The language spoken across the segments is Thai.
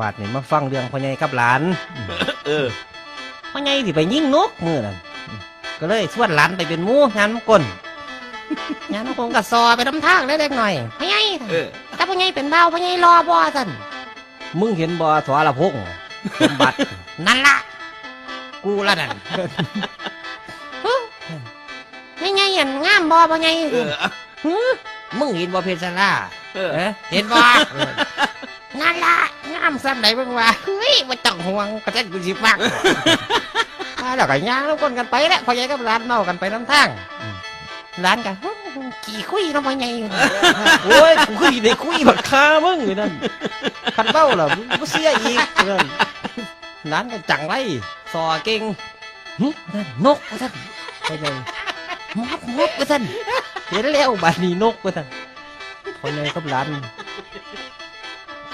บาดนี่มาฟังเรื่องพ่อใหญ่กับหลาน เออพ่อใหญ่สิไปยิงนกมือนั่นก็เลยชวนหลานไปเป็นหมูงานมงกลงานมงกลก็ซอไปน้ำทางเล็กๆหน่อยพ่อใหญ่เออถ้าพ่อใหญ่เป็นเบาพ่อใหญ่รอบ่สันมึงเห็นบ่สวรพงษ์สมบัตินั่นละกูละนั่นไม่ไงยันงามบ่พ่อใหญ่เออหือมึงเห็นบ่เพชรล่า เออ เอ๊ะเห็นบ่นั่นละงามซ้ำไหนเบิ่งว่าเฮ้ยบ่ต้องห่วงกระเซ็นกูสิฟังมาแล้วก็ย่างแล้วคนกันไปแล้วพ่อใหญ่กับหลานเมากันไปน้ำทางหลานกันกี่คุยเนาะพ่อใหญ่โอ้ยกูคุยได้คุยบักคามึงอยู่นั่นคันเบ้าล่ะมึงบ่เสียอีกนั่นหลานก็จังไรสอเก่งหึนั่นนกว่าซั่นไปเลยมอบมอบว่าซั่นเห็นแล้วบาดนี้นกว่าซั่น พ่อใหญ่กับหลาน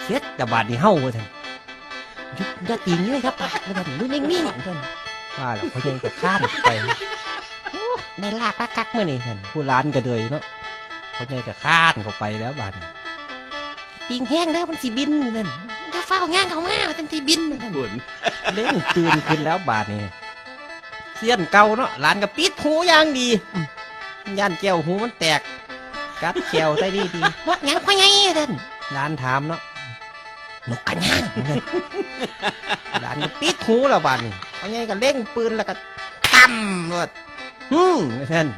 เสียแต่บาดนี้เฮาว่าซั่นหยุดอย่าตีงี้เลยครับปากว่าซั่นดูนิ่งๆว่าซั่นว่าแล้วพ่อใหญ่ก็ข้ามไปโอ้ได้ลาบคักๆมื้อนี้ซั่นผู้หลานก็เดยเนาะพ่อใหญ่ก็ข้านเข้าไปแล้วบาดนี้ปิงแห้งแล้วมันสิบินนั่นจะเฝ้าย่างเขามาทันทีบินนั่นบุญเล่นตื่นขึ้นแล้วบาดนี้เสี้ยนเก่าเนาะหลานก็ปิดหูอย่างดีอืมย่านแก้วหูมันแตก กัดแก้วใส่ดีดีนกหยังพ่อไงเด่นหลานถามเนาะนกกันย่างเด้นหลานก็ปิดหูแล้วบาดนี้พ่อไงก็เล่งปืนแล้วก็ตั้มเลยฮึมเด่น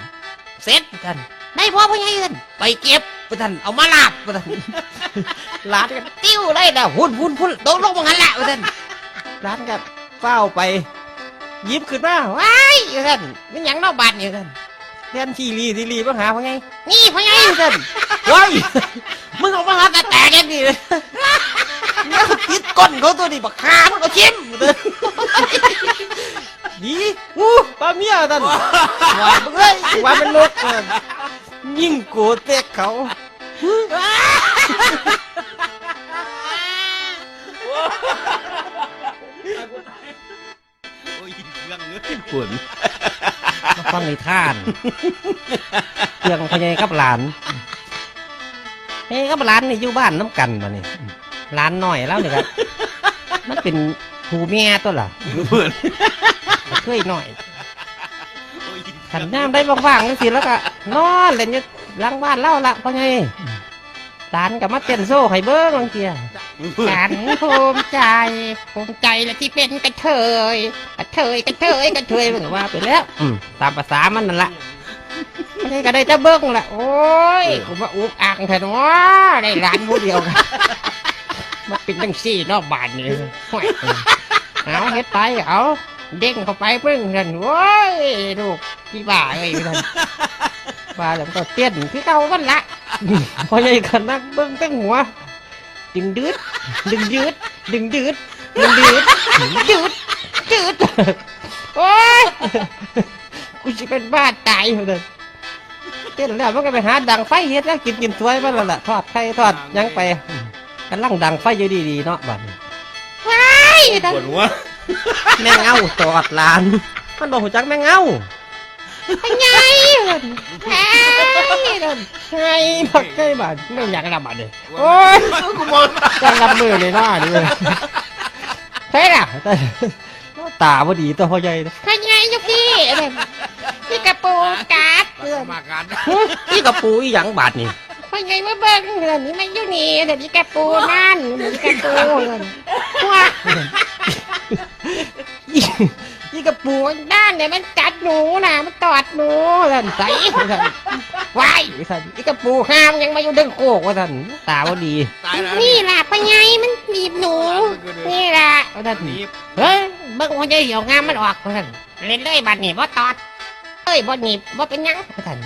เสร็จเด่นได้พ่อพ่อไงเด่นไปเก็บเด่นเอามาลาบเด่นหลานก็ติ้วเลยนะหุ่นหุ่นหุ่นโดนลงมาหันละเด่นร้านกับเฝ้าไปหยิบขึ้นมาว้ายท่านมันหยังนอกบาทอยู่ท่าน เรียนทีรีทีรีมาหาพ่อไงนี่พ่อไงท่านว้ายมึงเออกมาหาแต่แตกอย่างนี้เลยแล้วติดก้นเขาตัวนี้บักคามันก็ชิมเด้อดีอู้ปลาเมียท่านว่ามึงเอ้ยว่าเป็นนกเออยิ่งโกรธเตะเขาโอ้ยเครื่องเอ้ยบุญมา ฟังในท่านเรื่องพ่อใหญ่กับหลานพ่อใหญ่กับหลานนี่อยู่บ้านน้ำกันมานี่หลานหน่อยแล้วนี่ครับมันเป็นผูเมียตัวล่ะบุญเคยหน่อยโอ้ยขันน้ำได้ว่างๆนี่สิแล้วก็นอนเล่นอยู่หลังบ้านเล่าละพ่อใหญ่หลานกับมาเต้นโซ่ให้เบิ้งลังเกียบุญฉันภูมิใจ ภูมิใจและที่เป็นกระเทยกระ เทยกระเทยกระเทยเหมือนว่าไปแล้วอืมตามภาษามันนั่นละไม่ใช่ก็ได้จะเบิ้งละโอ้ยผมว่าอุกอักแท้เนาะได้ร้านผู้เดียวกันมาเป็นตั้งสี่นอกบานนี่ห่วยเอาเฮ็ดไปเอาเด้งเข้าไปเพิ่งกันโว้ยลูกพี่บ้าเอ้ยกันบ้าแล้วมันก็เต้นคือเก่ากันละพอใหญ่กันนักเบิ้งตั้งหัว ดึงดืดดึงยืดดึงดืดดึงดืดยืด ยืดโอ้ยกูจะเป็นบ้าตายเลยเต้นแล้วมันก็ไปหาดังไฟเฮ็ดแล้วกินกินสวยมันแล้วล่ะทอดไข่ทอดหยังไปกันลังดังไฟอยู่ดีๆเนาะบัดนี้ว้ายดังบุญวะแม่งเงาตอดหลาน มันบอกหูจักแม่งเงาไอ้ไงไอ้ไงบักไงบาดไม่อยากระบาดเลยโอ้ยกูมองจังรับมือเลยหน้าดิใช่ล่ะแต่ตาพอดีตัวพ่อใหญ่นะพ่อใหญ่ยุพี่พี่กระปูกัดมากันพี่กระปูอีหยังบาดนี่พ่อใหญ่มาเบิ่งเดี๋ยวนี้มันอยู่นี่เดี๋ยวนี้แกปูนั่นเดี๋ยวนี้แกปูว่าพี่กระปูด้านเนี่ยมันกัดหนูนะมันตอดหนูท่านใสท่านวายท่านพี่กระปูห้ามยังมาอยู่ดึงโคกว่าท่านตาพอดีตายแล้วนี่ล่ะพ่อใหญ่มันหนีบหนู นี่ล่ะว่าท่านนี่เฮ้ย เบิ่งพ่อใหญ่เหี่ยวงามมันออกเพิ่นเล่นเลยบัดนี้บ่ตอดเอ้ยบ่หนีบบ่เป็นหยังท่าน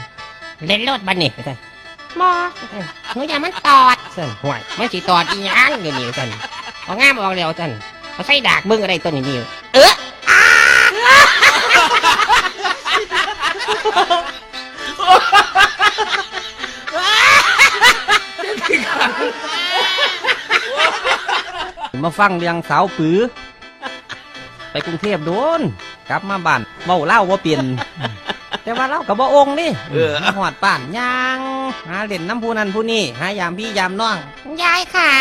เล่นรถบัดนี่ว่าท่านบ่หนูอย่ามันตอดท่านห่วยไม่สิตอดอีหยังเดี๋ยวนี้ท่านเอางามออกแล้วท่านเอาใส่ดากเบิ่งอะไรตัวนี้นี่เออมาฟังเรื่องสาวปือ ไปกรุงเทพโดน กลับมาบ้านเมาเหล่าว่าเปลี่ยน แต่ว่าเราก็บ่องค์นี่เออ หอดป่านย่างหาเล่นน้ำผู้นั้นผู้นี้หายามพี่ยามน้องยายขา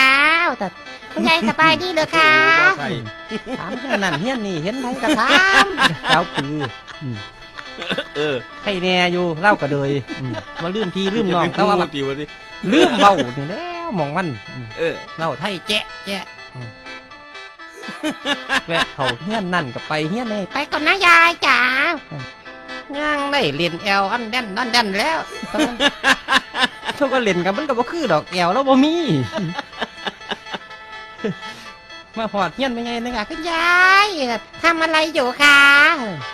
วแต่คุณยายสบายดีเลยค่ะใส่ถามเรื่องนั้นเฮียนนี่เห็นไหมก็ถามเจ้าปืออืมเออใครแน่อยู่เล่าก็เลยอืมว่าลืมพี่ลืมน้องแต่ว่ามับันกตีวันนี้ลืมเบานี่แล้วหมองมันอืมเออ เล่าไทยแจ๊ะแจ๊ะอืม แวะเขาเฮียนนั่นก็ไปเฮียนนี่ไปก่อนนะยายจ๋าย่างได้เล่นแอลอันแดนอันแดนแล้วตอนนั้นเขาก็เล่นกันมันก็บ่คือดอกแอลแล้วบ่มี มาพอดเฮียนไม่ไงนึงอะคุณยายทำอะไรอยู่คะ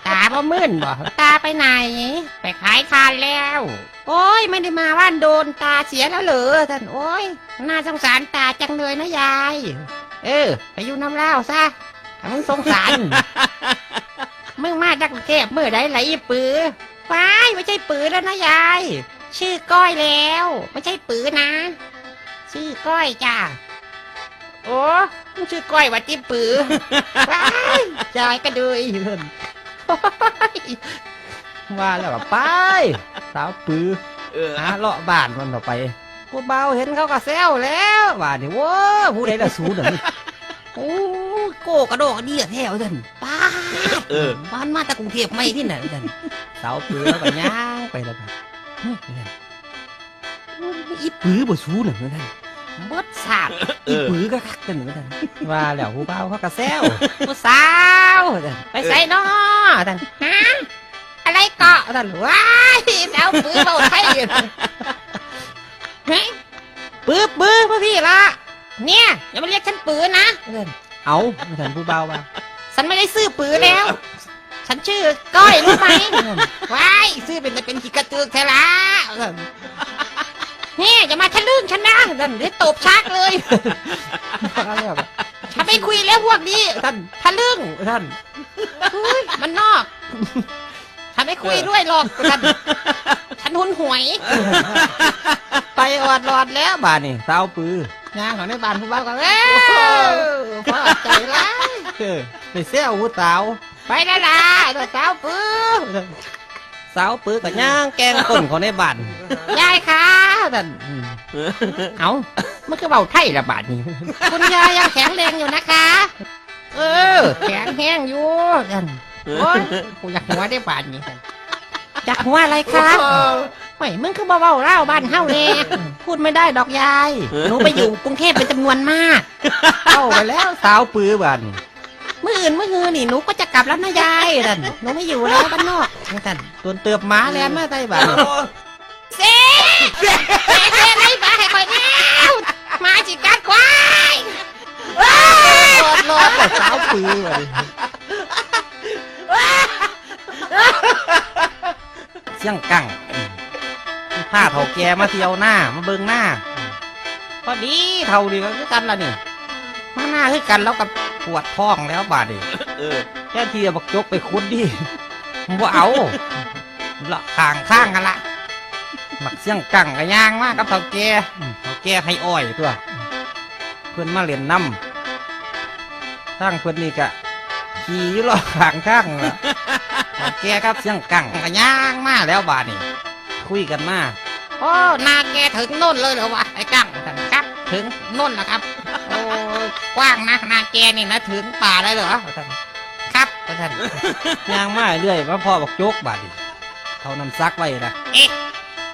ตาบ่มื่นบ่ตาไปไหน ไปขายทานแล้ว โอ้ยไม่ได้มาบ้านโดนตาเสียแล้วเหรอท่านโอ้ยน่าสงสารตาจังเลยนะยาย เออไปอยู่น้ำเล่าวซะถ้ามึงสงสาร มึงมาจากกรุงเทพเมื่อใดไหลอีปือว้ายไม่ใช่ปือแล้วนะยาย ชื่อก้อยแล้ว ไม่ใช่ปือนะ ชื่อก้อยจ้าโอ้มึงชื่อก้อยวัดจิปือว้ายยายก็ดูอีกเพิ่นว่าแล้วก็ไปสาวปือเออหาเลาะบ้านมันต่อไป ผู้เบาเห็นเขาก็แซวแล้วว่านี่โว้าผู้ใดละสูนนี่โอ้ยโกกระโดกกระเดียแถวท่านป้าดเออ บ้านมาจากกรุงเทพไม่ที่ไหนท่านสาวปือแล้วก็ย่างไปแล้วครับเฮ้ยท่านโอ้ยอีปือบ่สูนน่ะท่านบดสาบเออีอปือก็คักกันเหมือนกันว่าแล้วผู้เบาเขาก็แซวผู้สาวท่านไปใส่นอท่านฮะอะไรเกาะท่านว้ายแล้วปือเบาไทยอยู่เฮ้ย ปือปือพ่อพี่ละเนี่ยอย่ามาเรียกฉันปือนะเอาท่านผู้เบาว่าฉันไม่ได้ซื้อปือแล้ว ฉันชื่อก้อยรู้ไหมว้ายซื้อเป็นแต่เป็นขีกระตือกแท้ละเนี่ยอย่ามาทะลึ่งฉันนะท่านเดี๋ยวตบชักเลยว่าแล้วก็ฉันไม่คุยแล้วพวกนี้ท่านทะลึ่งท่านอุ๊ยมันนอก ฉันไม่คุยด้วยหรอกฉันฉันหุนหวย ไปออดรอดแล้วบ้านนี่สาวปืองานของในบ้านผู้เบาก็เอ้ยพอใจร้ายเออไปเซลผู้สาว ไปแล้วล่ะตัวสาวปื้อสาวปือกับย่างแกงต้นของในบ้านยายค่ะท่านอืมเอามันก็เบาไทยละบาทนี้คุณยายยังแข็งแรงอยู่นะคะ เออ แข็งแห้งอยู่ท่าน โอ้ยกูอยากหัวได้บาทนี้ท่านอยากหัวอะไรคะไม่มึงคือเบาๆเล่าบ้านเฮาเลยพูดไม่ได้ดอกยายหนูไปอยู่กรุงเทพเป็นจำนวนมากเข้าไปแล้วสาวปือบ้านนี่เมื่ออื่นเมื่อคืนนี่หนูก็จะกลับแล้วนะยายท่านหนูไม่อยู่แล้วบ้านนอกท่านตัวเตือบหมาแลนมาใต้บ้านนี่เซ่เซ่เซ่ไอ้บ้าให้คอยแนวมาจิกัดควายว้ารอดรอดแต่สาวปือบ้านนี่ เสียงกังอืมผ้าเถาแกมาเที่ยวหน้ามาเบิ่งหน้าอืมพอดีเท่านี้ก็คือกันละนี่มาหน้าคือกันแล้วกับปวดท้องแล้วบาดนี่เออแค่ที่จะบักยกไปคุดดิมึงบ่เอาละข้างข้างกันละบักเสียงกังกะย่างมากกับเท่าแก่อืมเท่าแก่ให้อ้อยตัว เพื่อนมาเล่นน้ำทางเพื่อนนี่กะ ขี่อยู่รอข้างข้างละเท่าแก่ครับเสียงกังกะย่างมาแล้วบาดนี่คุยกันมาโอ้นาแกถึงโน่นเลยเหรอวะไอ้กังท่านครับ ถึงโน่นแล้วครับโอ้ยกว้างนะนาแกนี่นะถึงป่าเลยเหรอท่านครับท่านย่างมาเรื่อยมาพ่อบักยกบาดนี่เท่าน้ำซักไว้นะเอ๊ะ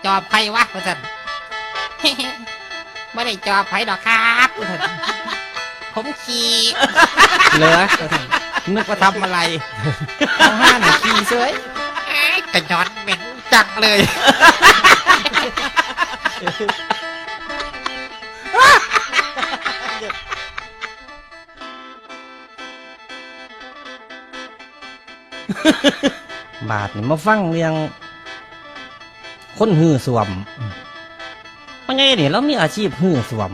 จอบใครวะท่านไม่ได้จอบใครดอกครับท่านผมขี่เหลือนึ กว่าทำอะไรเอาห้าหนาทีเฉยไอ้กระจอนเป็นจักเลย บาทนี่มาฟังเรื่องคนหื้อสวมมันไงนี่เรามีอาชีพหื้อสวม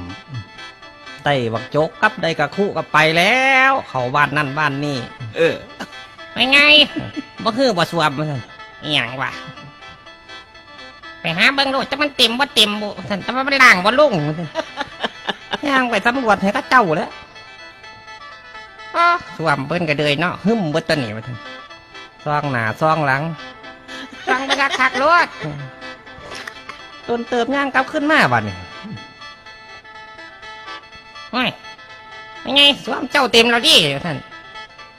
ได้บักโจกกับได้กระคุกับไปแล้ว เขาบ้านนั่นบ้านนี่เออไม่ไงบ่คือบ่สวมท่านอหย่างวะไปหาเบิ่งโลดจะมันเต็มบ่เต็มบ่ท่านแต่ว่ามันล่างบ่ลุ่งท่านย่างไปตำรวจให้ก็เจ้าแล้วอ้อสวมเบิ่นก็เลยเนาะหึ่มเบิดตัวนี้มาถึงซองหนาซองหลัง ฟังบ่คักคักๆรถต้นเติมย่างกลับขึ้นมาบัดนี้ เฮ้ยยังไงสวมเจ้าเต็มแล้วดิท่าน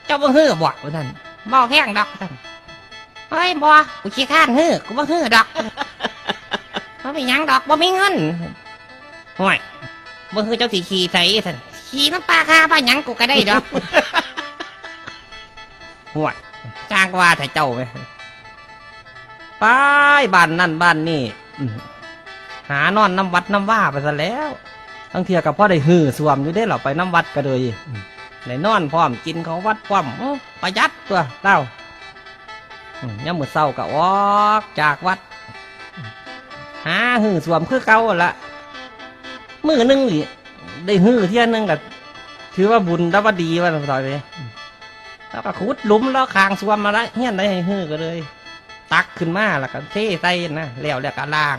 เจ้าบ่ฮื้อบ่ท่านบ่แห้งดอกท่านเฮ้ยบ่กูขี้ข้านฮื้อกูบ่ฮื้อดอกบ่มีหยังดอกบ่มีเงินห่วยบ่ฮื้อเจ้าสิขี่ใส่ท่านขี่น้ำปลาคาปลาหยังกูก็ได้ดอกห่วยจ้างว่าแต่เจ้าไหมไปบ้านนั่นบ้านนี่อืมหานอนน้ำวัดน้ำว่าไปซะแล้ว ทั้งเทียกับพ่อได้หื้อสวมอยู่ได้เหรอไปน้ำวัดก็เลยอืมได้นอนพร้อมกินของวัดพร้อมอื้อประหยัดตัวเต้าอืมย่ามมือเศร้าก็ออกจากวัดอืมหาหื้อสวมคือเก่าหั่นละมือหนึงนี่ได้หื้อเที่ยหนึงก็ถือว่าบุญดับว่าดีว่าต่อยไปแล้วก็ขุดหลุมแล้วคางสวมมาแล้วเฮี้ยนได้ให้ฮือก็เลย ตักขึ้นมาแล้วก็เทใส่นะแล้วแล้วก็ล่าง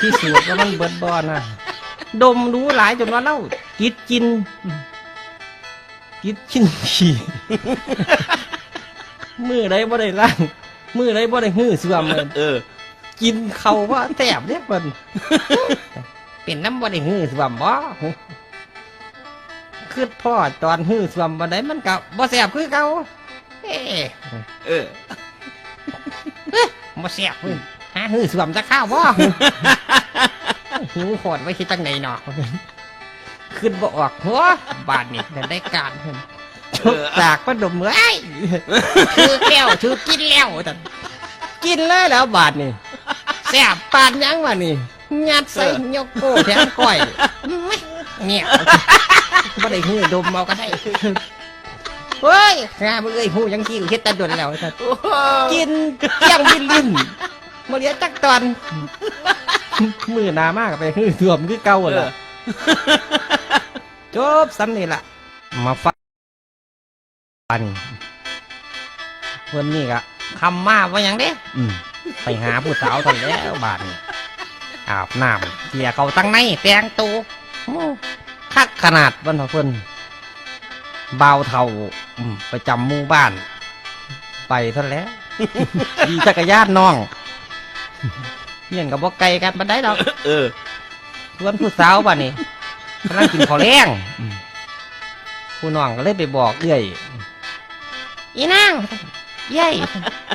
ที่สูดว่ามันเบิดบอนนะ ดมดูหลายจนว่าเล่ากิดกิน กิดกินขี่มือใดบ่ได้ล่างมือใดบ่ได้ฮื้อสวมเลยเออ กินเขาว่าแสบเนี่ยมันเป็นน้ำบ่ได้ฮื้อสวมบ่คือพ่อตอนฮื้อสวมบ่ได้มันก็บ่แสบคือเก่าเอ๊ะเออบ่แสบเพิ่นหาฮื้อสวมจะข้าวบ่ หิวโคตรไว้คิดจังไหนเนาะขึ้นบ่ออกหัวบาดนี่แต่ได้การเพิ่นจบจากก็ดมเอ้ยคือแก้วคือกินแล้วแต่กินเลยแล้วบาดนี่แซ่บปานยังวะนี่ยัดใส่ยกโก้แทนก้อยไม่เนี่ยบ่ได้หื้อดมเอาก็ได้เฮ้ยงามึงเอ้ยหูยังขี้เฮ็ดแตะดนแล้วแต่กินเที่ยงบินลิ้นมาเลี้ยจักตอน มือหนามากไปคือถ่วมคือเก่าเอล่ะอจบซ้ำนี่ล่ะ มาฟังเพื่อนนี่กะคำมาว่าอย่างเด้ อืมไปหาผู้สาวตอนแล้วบาดนี่อาบน้ำเสียเขาตั้งในแต่งตัวโอ้คักขนาดวันเพื่อนเบาวเท่าอืมไปจำหมู่บ้าน ไปท่านแล้ว ขี่จักรยานน้อง เฮียนกับบ่ไกลกันบันไดดอกเออชวนผู้สาวบ้านนี่กำลังกินข้าวแรงผู้น้องก็เลยไปบอกเอื้อยอีนางเย้ย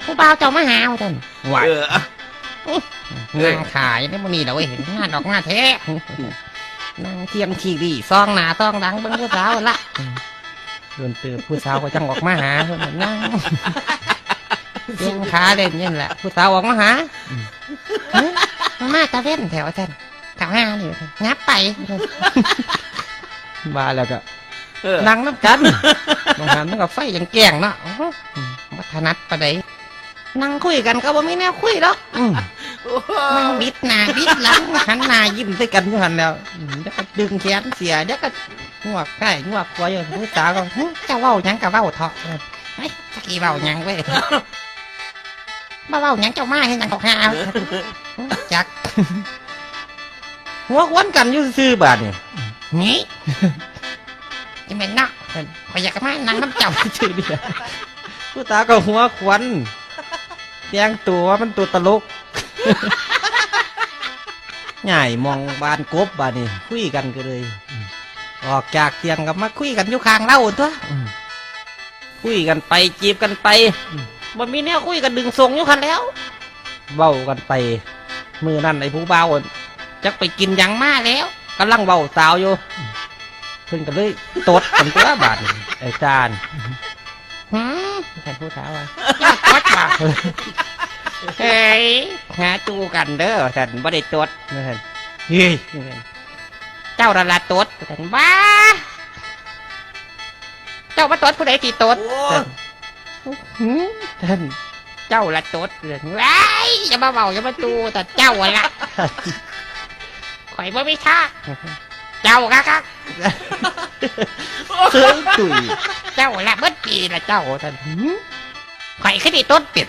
ผู้บ่าวเจ้ามาหาท่านไหวเออ นางขายในมันนี่เราเห็นงานออกมาแท้นางเทียมขี่ดีซองหนาซองดังเบิ่งผู้สาวละโดนตือผู้สาวก็จังออกมาหาเพิ่นน่ะนั่งเลี้ยงขาเล่นนี่แหละผู้สาวออกมาหา มามาตะเว้นแถวท่านกลางหน้านี่งับไปมาแล้วก็เออนั่งน้ำกันบางหันมันก็ไฟยังแกล้งเนาะอื้อหือวัฒนัดปะไดนั่งคุยกันก็บ่มีแนวคุยหรอกอืมนั่งบิดหน้าบิดหลังหันหน้ายิ้มใส่กันอยู่หันแล้วอืมเดี๋ยวก็ดึงแขนเสียเดี๋ยวก็งวกใกล้งวกควยผู้สาวก็หึเจ้าเว้าหยังกับเว้าเถาะเฮ้ยตะกี้เว้าหยังเว้ย มาเว้าหยังเจ้ามาให้หยังของหาจักหัวควนกันอยู่ซื่อๆบาดนี่นี่จะเป็นนักพอยากมานั่งน้ำเจ้าซื่อๆเดียวผู้สาวก็หัวควนเตียงตัวมันตัวตลก ใหญ่มองบานกบบานนี่คุยกันก็เลย ออกจากเตียงกับมาคุยกันอยู่ข้างเล่าตัวคุยกันไปจีบกันไป บ่มีแนวคุยกันดึงทรงอยู่คันแล้วเบ้ากันไป มือนั่นไอ้ผู้เบาจักไปกินหยังมาแล้วกำลังเบาสาวอยู่เพิ่นก็เลยตดกันตัวบาดนี่ไอ้จานหืมใครผู้สาวอะยอดตดว่ะเฮ้ยหาจูกันเด้อท่านบ่ได้ตดนะท่านเฮ้ยเจ้าระละตดท่านบ้าเจ้ามาตดผู้ใดที่ตด โอ้ท่านหืม ท่านเจ้าละตดเลยว้ายอย่ามาเบาอย่ามาตูแต่เจ้าอะละข่อยบ่มีท่าเจ้ากักกักเฮ้ยตุยเจ้าละเบิดปีละเจ้าท่านหืมข่อยขึ้นอีต้นเป็ด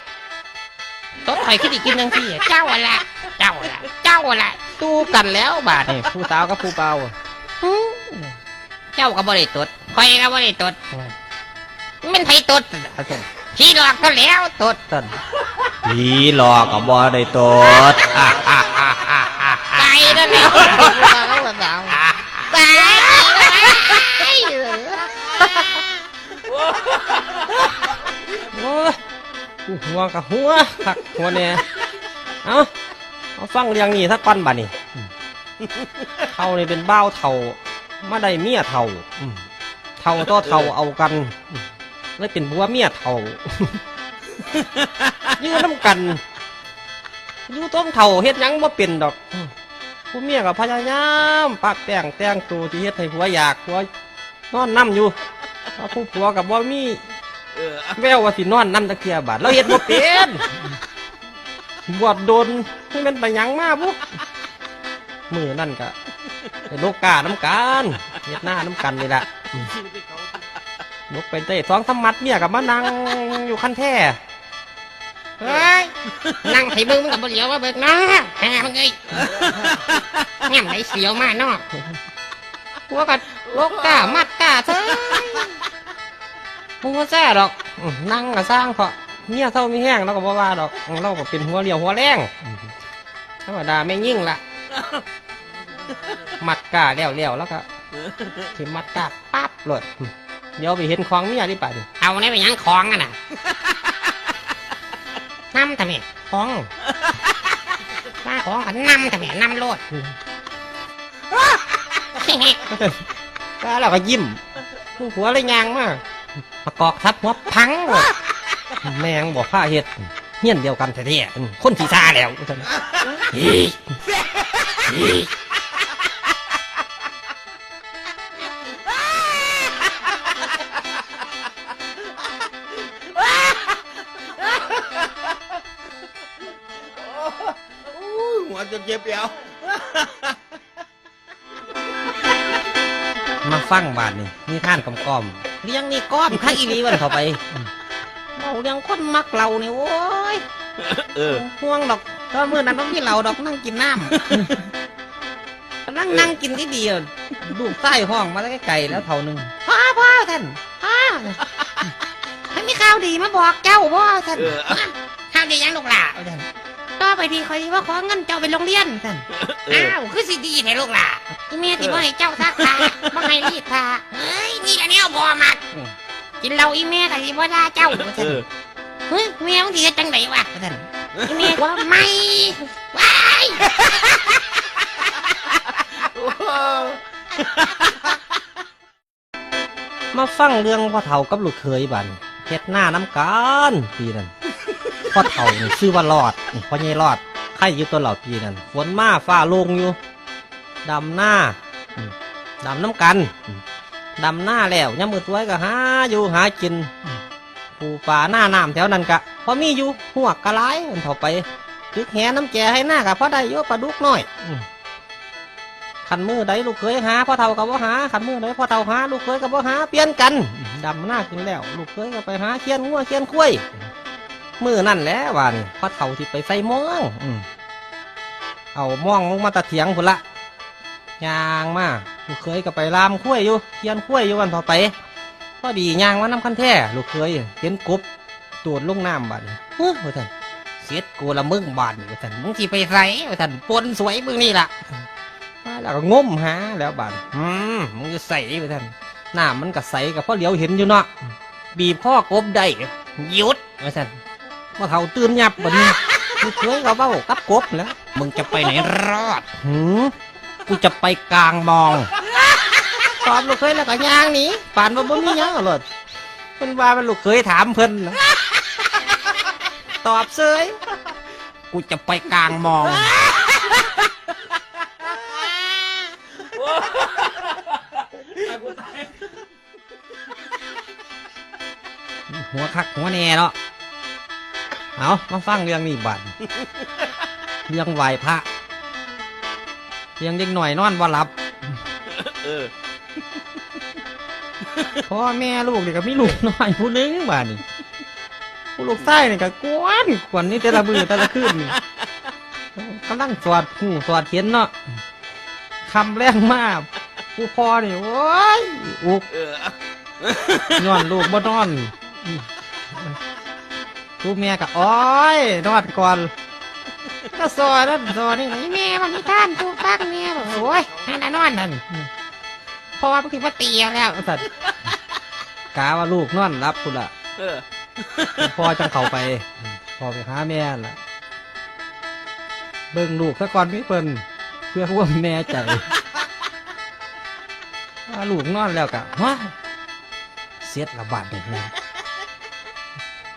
ต้นไผ่ขึ้นอีกกินหนึ่งที่เจ้าอะไรเจ้าอะไรเจ้าอะไรตู้กันแล้วบาทนี่ผู้สาวกับผู้เบาอื้อเจ้าก็บริตดคอยก็บริตด มันไผตดพี่หลอกก็แล้วตดต้นผีหลอกก็บ่ได้ตดอะอะอะอะอะไปนั่นแหละไปโอ้ยกูหัวกับหัวหักหัวเนี่ยเอาเอาฟังเรื่องนี้สักก้อนบัดนี่เท่านี่เป็นบ้าวเท่ามาได้เมียเท่าอืม เท่าต่อเท่าเอากันอืม เลยเป็นผัวเมียเท่าอยู่น้ำกันอยู่ต้มเท่าเฮ็ดหยังบ่เป็นดอกอืมผู้เมียกับพยายามปักแต่งแต่งตัวที่เฮ็ดให้ผัวอยากผัวนอนนํอยู่ถ้าผู้ผัวกับบ่มีเออแววว่าสินอนนั่นตะเกียบาดเราเฮ็ดบ่เป็นบวชโดนให้มันไปหยังมาบุมือนั่นก็ไปโลกกาน้ำกันเฮ็ดหน้าน้ำกันนี่แหละ นกไปได้สองสามมัดเมียกับมานั่งอยู่คันแท้เฮ้ยนั่งให้มึงมึงกับบเหลียวว่าเบิกนะหามึงไงแง่มไหนเสียวมากเนาะหัวกับโลกกามัดกาเถอมึงว่าแซ่ดอกนั่งก็สร้างเพราะเมียเท่ามีแห้งเราก็บ่ว่าดอกเราก็เป็นหัวเรียวหัวแรงธรรมดาไม่ยิ่งละมัดกาแล้วแล้วแล้วก็สิมัดกาปั๊บเลย เดี๋ยวไปเห็นของเมียดิป่ะดิเอาในไปหยังของอะน่ะน้ำทำไมของมาของกันน้ำทำไมน้ำโลด แล้วเราก็ยิ้มหัวเลยยางมากมากอกทับหัวพังเลยแมงบอกผ้าเห็ดเฮี้ยนเดียวกันแท้ๆอืมคนสีซาแล้วอีอีหั ฟังบาทนี่นี่ท่านกำกอมเลี้ยงนี่ก้อมข้างอีรีวันเข้าไปเราเลี้ยงคนมักเราเนี่ยโอ้ยเออห่วงดอกถ้าเมื่อนั้นต้องมีเราดอกนั่งกินน้ำนั่งนั่งกินที่เดียวลูกใต้ห้องมาได้ไก่แล้วเท่านึงพ่อพ่อท่านพ่อมันมีข่าวดีมาบอกเจ้าพ่อท่านเออข่าวดียังลูกหล่ะท่าน ต่อไปดีคอยว่าขอเงินเจ้าไปโรงเรียนท่านเออ อ้าวคือสิดีแท้ลูกหล่ะที่แม่ที่บ่ให้เจ้าซักผ้าบ่ให้รีดผ้าเฮ้ยนี่กันแนวบ่มักกินเหล้าอีแม่ก็สิบ่ด่าเจ้าว่าเอท่านอเฮ้ยแม่บางทีเฮ็ดจังไดวะว่าท่านอีแม่ว่าไม่ว้ายมาฟังเรื่องพ่อเฒ่ากับลูกเคยบันเฮ็ดหน้าน้ำกันปีนั้น พ่อเฒ่านี่ชื่อว่ารอดนี่พ่อใหญ่รอดใครอยู่ตัวเหล่าปีนั้นฝนมาฟ้าลงอยู่ดำหน้าดำน้ำกันดำหน้าแล้วยามมือสวยก็หาอยู่หากินปูป่าหน้าน้ำแถวนั้นกะพอมีอยู่หัวกกะไรมันเถาไปตึกแหน้ำแกให้หน้ากะพอได้อยู่ปลาดุกน้อยขันมือใดลูกเคยหาพ่อเฒ่ากับว่าหาขันมือใดพ่อเฒ่าหาลูกเคยกับว่าหาเปลี่ยนกันดำหน้ากินแล้ว ลูกเคยก็ไปหาเคียนงัวเคียนคุ้ย มือนั่นแหละว่านี่พ่อเฒ่าที่ไปใส่ม่วงอืมเอาม่วงลงมาตะเถียงพุ่นละยางมาลูกเคยก็ไปลามคุ้ยอยู่เคียนคุ้ยอยู่วันต่อไปพอดียางมาน้ำคันแท้ลูกเคยเห็นกบโดดลงน้ำบาดนี่เฮ้ยว่าท่านเสียดกูละมึงบาดนี่ว่าท่านมึงที่ไปใส่ว่าท่านปนสวยมึงนี่ล่ะมาแล้วก็งมหาแล้วบาดอืมมึงจะใส่ไปท่านหน้ามันก็ใสกับพ่อเหลียวเห็นอยู่เนาะบีบข้อกบได้หยุดว่าท่าน ว่าเขาตื่นยับบัดนี้กูเคยกับเบ้ากับกบแล้ว มึงจะไปไหนรอดหืมกูจะไปกลางมองตอบลูกเคยแล้วก็ย่างหนี้ป่านว่าบ่มีหยังหรอกเพิ่นว่ามันลูกเคยถามเพิ่นนะตอบเซยกูจะไปกลางมอง หัวคักหัวแน่เนาะ เอามาฟังเรื่องนี้บัดเรื่องไหวพระเรื่องเด็กหน่อยนอนว่าหลับเออพ่อแม่ลูกนี่ก็มีลูกน้อยผู้หนึงบาดนี่ผู้ลูกใต้นี่ก็กวนกวนนี่แต่ละมือแต่ละคืนนี่กำลังสวดหูสวดเขียนเนาะคำแรงมากผู้พ่อนี่โอ้ยอุกเออย้อนลูกบ่นอน กูเมียกับอ้อยนอนก่อนก็ซอยนั่นซอยนี่ไอ้แม่มันนี่ท่านตูฟักแม่บอกโอ้ยให้นานอนนั่นเพราะว่าเมื่อกี้มาตีเอาแล้วสัตว์กาว่าลูกนอนรับคุณล่ะเออพ่อจังเข้าไปพ่อไปหาแม่ล่ะเบิ่งลูกซะก่อนพี่เพิ่นเพื่อความแน่ใจว่าลูกนอนแล้วกะว้าเสียดระบาดเด็กนะ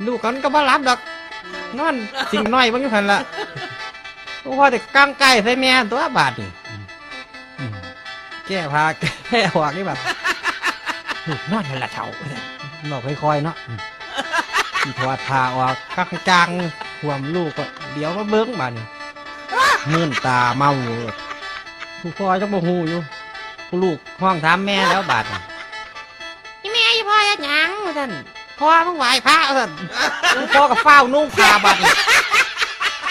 ลูกกันก็บ่รับดอก นอนสิ่งน้อยเบางอยู่หันละพ่อแต่กางไก่ใส่แม่ตัวบาดนี่อืมแก้พาแก้หวกนี่แบบลูกนอนนั่นละเท่านอกค่อยๆเนาะอืมอีถอดผ้าออกข้างจางห่วมลูกก็เดี๋ยวมาเบิ้งบาดนี่มื่นตาเมาเลยผู้พ่อจังบ่ฮู้อยู่ผู้ลูกห้องถามแม่แล้วบาดนี่ไอ้แม่ไอ้พ่อยัดหยังท่าน พ่อมึงไหวพระท่านพ่อกับเฝ้านุ่งผ้าบาดนี่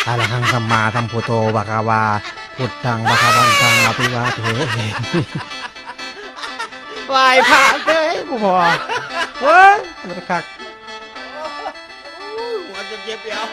อะระหังสัมมาสัมพุทโธบากาวาพุทธังบากาวันตังอภิวาเทไหวพระเด้ยผู้พ่อเฮ้ยมันคัก หัวจะเจ็บเดียว